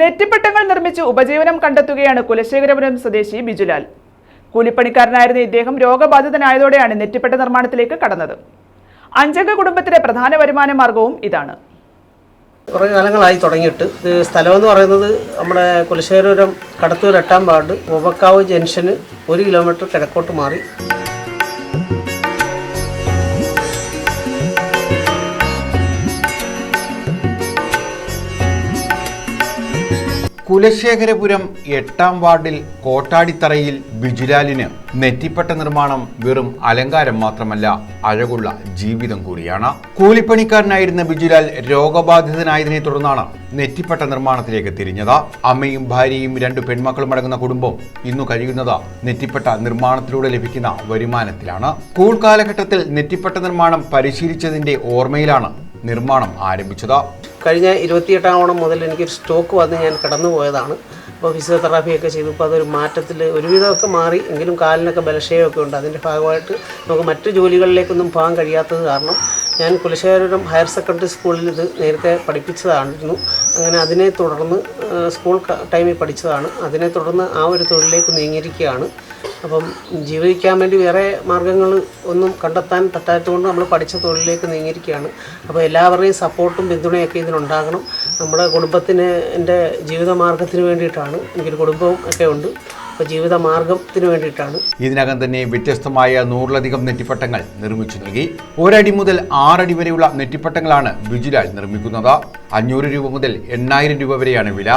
നെറ്റിപ്പട്ടങ്ങൾ നിർമ്മിച്ച് ഉപജീവനം കണ്ടെത്തുകയാണ് കുലശേഖരപുരം സ്വദേശി ബിജുലാൽ. കൂലിപ്പണിക്കാരനായിരുന്ന ഇദ്ദേഹം രോഗബാധിതനായതോടെയാണ് നെറ്റിപ്പട്ട നിർമ്മാണത്തിലേക്ക് കടന്നത്. അഞ്ചംഗ കുടുംബത്തിലെ പ്രധാന വരുമാന മാർഗവും ഇതാണ്. കുറേ കാലങ്ങളായി തുടങ്ങിയിട്ട് സ്ഥലം എന്ന് പറയുന്നത് നമ്മുടെ കുലശേഖരപുരം കടത്തൂർ എട്ടാം വാർഡ് ഉപക്കാവ് ജംഗ്ഷന് ഒരു കിലോമീറ്റർ കിഴക്കോട്ട് മാറി. കുലശേഖരപുരം എട്ടാം വാർഡിൽ കോട്ടാടിത്തറയിൽ ബിജുലാലിന് നെറ്റിപ്പട്ട നിർമ്മാണം വെറും അലങ്കാരം മാത്രമല്ല അഴകുള്ള ജീവിതം കൂടിയാണ്. കൂലിപ്പണിക്കാരനായിരുന്ന ബിജുലാൽ രോഗബാധിതനായതിനെ തുടർന്നാണ് നെറ്റിപ്പട്ട നിർമ്മാണത്തിലേക്ക് തിരിഞ്ഞത്. അമ്മയും ഭാര്യയും രണ്ട് പെൺമക്കളും അടങ്ങുന്ന കുടുംബം ഇന്നു കഴിയുന്നത് നെറ്റിപ്പട്ട നിർമ്മാണത്തിലൂടെ ലഭിക്കുന്ന വരുമാനത്തിലാണ്. സ്കൂൾ കാലഘട്ടത്തിൽ നെറ്റിപ്പട്ട നിർമ്മാണം പരിശീലിച്ചതിന്റെ ഓർമ്മയിലാണ് നിർമ്മാണം ആരംഭിച്ചത്. കഴിഞ്ഞ ഇരുപത്തിയെട്ടാം ഓണം മുതൽ എനിക്ക് സ്റ്റോക്ക് വന്ന് ഞാൻ കടന്നു പോയതാണ്. അപ്പോൾ ഫിസിയോതെറാപ്പിയൊക്കെ ചെയ്തു. ഇപ്പോൾ അതൊരു മാറ്റത്തിൽ ഒരുവിധമൊക്കെ മാറി. എങ്കിലും കാലിനൊക്കെ ബലക്ഷയമൊക്കെ ഉണ്ട്. അതിന്റെ ഭാഗമായിട്ട് നമുക്ക് മറ്റു ജോലികളിലേക്കൊന്നും പോകാൻ കഴിയാത്തത് കാരണം ഞാൻ കുലശേഖരം ഹയർ സെക്കൻഡറി സ്കൂളിൽ ഇത് നേരത്തെ പഠിപ്പിച്ചതായിരുന്നു. അങ്ങനെ അതിനെ തുടർന്ന് സ്കൂൾ ടൈമിൽ പഠിച്ചതാണ്. അതിനെ തുടർന്ന് ആ ഒരു തൊഴിലിലേക്ക് നീങ്ങിയിരിക്കുകയാണ്. അപ്പം ജീവിക്കാൻ വേണ്ടി വേറെ മാർഗങ്ങൾ ഒന്നും കണ്ടെത്താൻ പറ്റാത്തതുകൊണ്ട് നമ്മൾ പഠിച്ച തൊഴിലിലേക്ക് നീങ്ങിയിരിക്കുകയാണ്. അപ്പോൾ എല്ലാവരുടെയും സപ്പോർട്ടും പിന്തുണയൊക്കെ ഇതിനുണ്ടാകണം. നമ്മുടെ കുടുംബത്തിന് എന്റെ ജീവിതമാർഗത്തിന് വേണ്ടിയിട്ടാണ്. എനിക്കൊരു കുടുംബവും ഒക്കെ ഉണ്ട്. അപ്പോൾ ജീവിതമാർഗത്തിന് വേണ്ടിയിട്ടാണ്. ഇതിനകം തന്നെ വ്യത്യസ്തമായ നൂറിലധികം നെറ്റിപ്പട്ടങ്ങൾ നിർമ്മിച്ചു നൽകി. ഒരടി മുതൽ ആറടി വരെയുള്ള നെറ്റിപ്പട്ടങ്ങളാണ് ബിജുലാൽ നിർമ്മിക്കുന്നത്. അഞ്ഞൂറ് രൂപ മുതൽ എണ്ണായിരം രൂപ വരെയാണ് വില.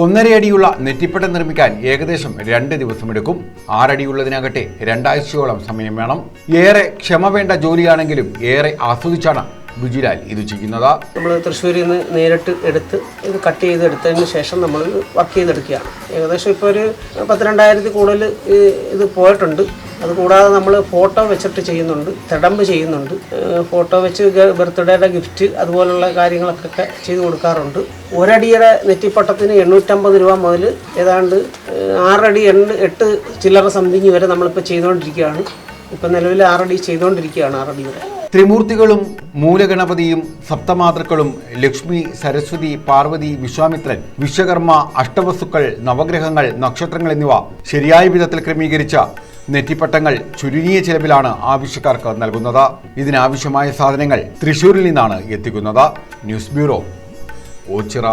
ഒന്നര അടിയുള്ള നെറ്റിപ്പട്ടം നിർമ്മിക്കാൻ ഏകദേശം രണ്ട് ദിവസമെടുക്കും ആറടിയുള്ളതിനാകട്ടെ രണ്ടാഴ്ചയോളം സമയം വേണം. ഏറെ ക്ഷമ വേണ്ട ജോലിയാണെങ്കിലും ഏറെ ആസ്വദിച്ചാണ് ബിജുലാൽ ഇത് ചെയ്യുന്നത്. നമ്മൾ തൃശ്ശൂരിൽ നിന്ന് നേരിട്ട് എടുത്ത് ഇത് കട്ട് ചെയ്തെടുത്തതിന് ശേഷം നമ്മൾ വർക്ക് ചെയ്തെടുക്കുകയാണ്. ഏകദേശം ഇപ്പോൾ ഒരു പത്തിരണ്ടായിരത്തി കൂടുതൽ ഇത് പോയിട്ടുണ്ട്. അത് കൂടാതെ നമ്മൾ ഫോട്ടോ വെച്ചിട്ട് ചെയ്യുന്നുണ്ട് തിടമ്പ് ചെയ്യുന്നുണ്ട്. ഫോട്ടോ വെച്ച് ബർത്ത്ഡേയുടെ ഗിഫ്റ്റ് അതുപോലുള്ള കാര്യങ്ങളൊക്കെ ചെയ്തു കൊടുക്കാറുണ്ട്. ഒരടിയുടെ നെറ്റിപ്പട്ടത്തിന് എണ്ണൂറ്റമ്പത് രൂപ മുതൽ ഏതാണ്ട് ആറടി എണ്ണ എട്ട് ചില്ലറ സംതിങ് വരെ നമ്മളിപ്പോൾ ചെയ്തുകൊണ്ടിരിക്കുകയാണ് ഇപ്പം നിലവിൽ ആറടി ചെയ്തുകൊണ്ടിരിക്കുകയാണ് ആറടി വരെ. ത്രിമൂർത്തികളും മൂലഗണപതിയും സപ്തമാതൃക്കളും ലക്ഷ്മി സരസ്വതി പാർവതി വിശ്വാമിത്രൻ വിശ്വകർമ്മ അഷ്ടവസ്തുക്കൾ നവഗ്രഹങ്ങൾ നക്ഷത്രങ്ങൾ എന്നിവ ശരിയായ വിധത്തിൽ ക്രമീകരിച്ച നെറ്റിപ്പട്ടങ്ങൾ ചുരുങ്ങിയ ചെലവിലാണ് ആവശ്യക്കാർക്ക് നൽകുന്നത്. ഇതിനാവശ്യമായ സാധനങ്ങൾ തൃശൂരിൽ നിന്നാണ് എത്തിക്കുന്നത്. News bureau Ochira.